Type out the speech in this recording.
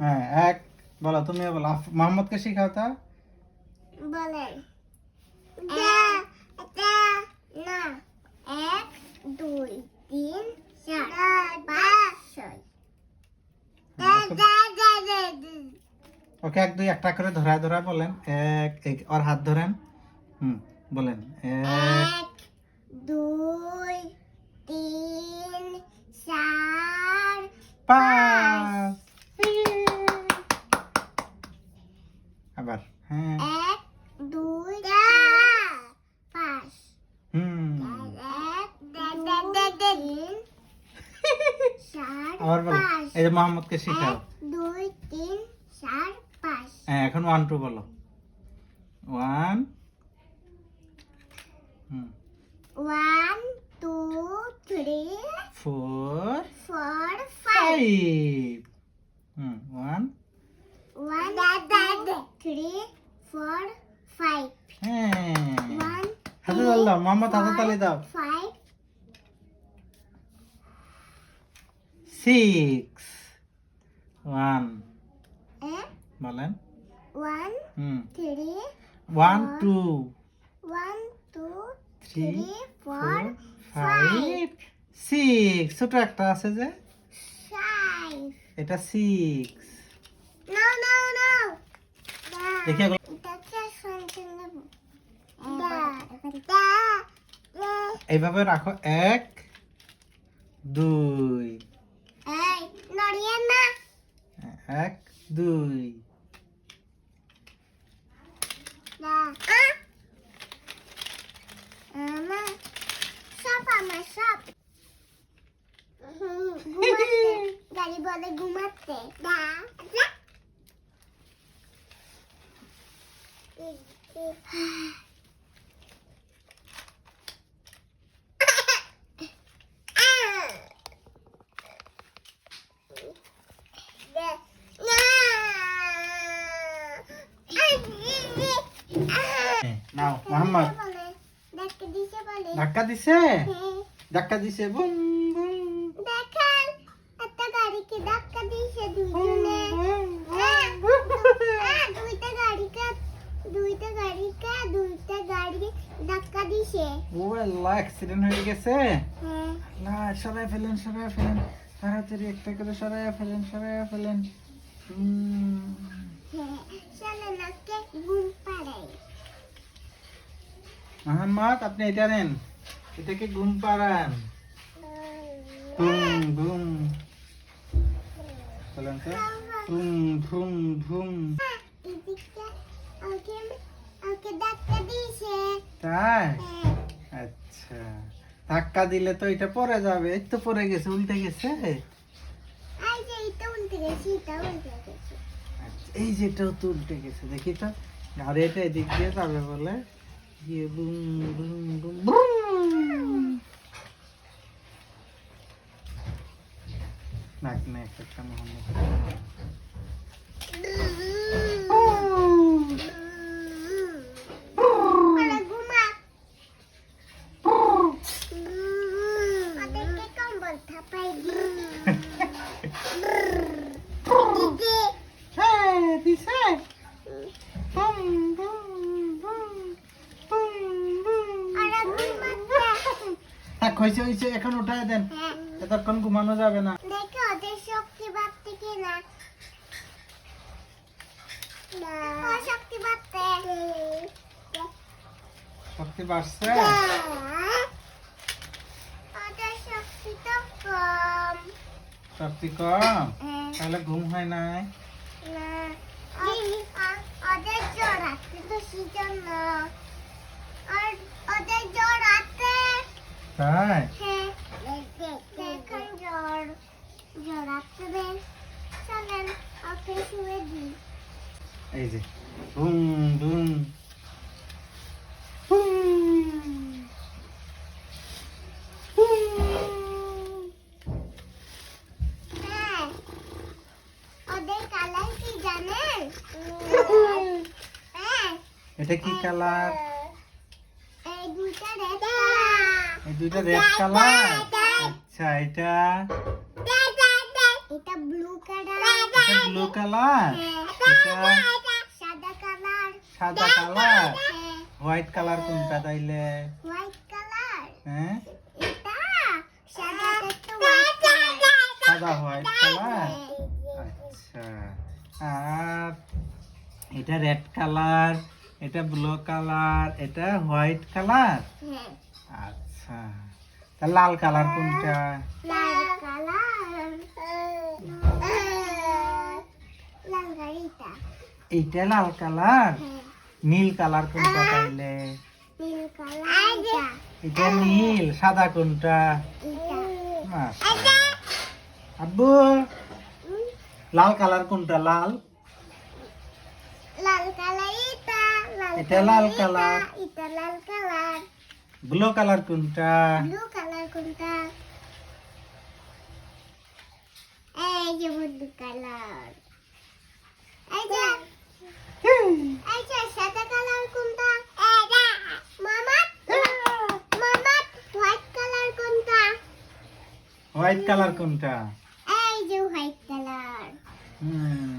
হ্যাঁ এক বলো তুমি বলো। মোহাম্মদকে শিখাও তা। বলেন না। এক দুই তিন চার পাঁচ ছয়। ওকে এক দুই একটা করে ধরায় ধরায় বলেন। এক এক ওর হাত ধরেন। হুম বলেন। এক এক দুই তিন চার পাঁচ আবার হ্যাঁ এক দুই চার পাঁচ হুম এক তিন চার আবার বলো এই যে মোহাম্মদকে শিখাও। দুই তিন চার পাঁচ। হ্যাঁ এখন ওয়ান টু বলো। ওয়ান হুম। One two three four four five হুম one one three four five হ্যাঁ। হাতে দাও মোহাম্মদ হাতে তালি দাও। ফাইভ সিক্স ওয়ান বলেন one three one two one two three four five six ছোট একটা আছে যে? এটা সিক্স No, no, no. দেখি এইভাবে রাখো এক দুই নড়িয়ে না এক দুই দা আমার সব আমার সব ঘুমাতে গাড়ি বলে ঘুমাতে দা ধাক্কা দিছে। ধাক্কা দিছে বুম বুম। দেখেন একটা গাড়িকে ধাক্কা হ্যাঁ, হ্যাঁ, দুইটা গাড়িকে দুইটা গাড়িকে দুইটা গাড়ি ধাক্কা দিছে ও আল্লাহ অ্যাক্সিডেন্ট হয়ে গেছে? হ্যাঁ। না সরাই ফেলেন সরাই ফেলেন। তাড়াতাড়ি একটা করে সরাই ফেলেন সরাই ফেলেন। হ্যাঁ পাড়াই। মোহাম্মদ আপনি এটা নেন। এটাকে ঘুম পাড়ান? ঘুম ঘুম বলেন তো। ওকে ধাক্কা দিয়েছে তাই? আচ্ছা। ধাক্কা দিলে তো এটা পড়ে যাবে। এই তো পড়ে গেছে উল্টে গেছে। এটা এটা আচ্ছা, এই যে এটাও তো উল্টে গেছে। দেখি তো। আর এটা এদিক দিয়ে যাবে বলে। গিয়ে বুম বুম বুম বুম। নাক না একটা মোহাম্মদ Para ঘুমা ওদেরকে কম্বল থাপাই দিদি হ্যাঁ দিছে boom boom boom boom boom ওরা ঘুমাচ্ছে। থাক হয়েছে হয়েছে এখন উঠায় দেন। হ্যাঁ। এতক্ষণ ঘুমানো যাবে না দেখো ওদের শক্তি বাড়তে কিনা ও শক্তি বাড়তে শক্তি বাড়ছে। ওদের শক্তি তো কম? হ্যাঁ। তাহলে ঘুম হয় নাই? না। ও- ও- ওদের জ্বর আছে তো সেজন্য আর ওদের জ্বর আছে তাই হ্যাঁ এখন জ্বর জ্বর আছে বেশ চলেন ওকে শুয়ে দিই এই যে বুম বুম বুম বুম। হ্যাঁ ওদের কালার কি জানেন হ্যাঁ এটা কি কালার? এই দুইটা রেড কালার? আচ্ছা এটা? এটা ব্লু কালার এটা ব্লু কালার এটা? সাদা কালার সাদা কালার হ্যাঁ হোয়াইট কালার কোনটা তাইলে? হোয়াইট কালার হ্যাঁ? এটা? সাদা তো হোয়াইট কালার সাদা হোয়াইট কালার আচ্ছা। আর এটা রেড কালার এটা ব্লু কালার এটা হোয়াইট কালার আচ্ছা। তা লাল কালার কোনটা? এইটা লাল কালার হ্যাঁ। নীল কালার কোনটা তাইলে? এটা নীল সাদা কোনটা? মাশাআল্লাহ। আব্বু লাল কালার কোনটা লাল? লাল কালার এটা এটা লাল কালার। এটা লাল কালার। ব্লু কালার কোনটা? ব্লু কালার কোনটা? এই যে ব্লু কালার। এই যে এই যে সাদা কালার কোনটা? এটা মামা মামা হোয়াইট কালার কোনটা? হোয়াইট কালার কোনটা? এই যে হোয়াইট কালার। হুম।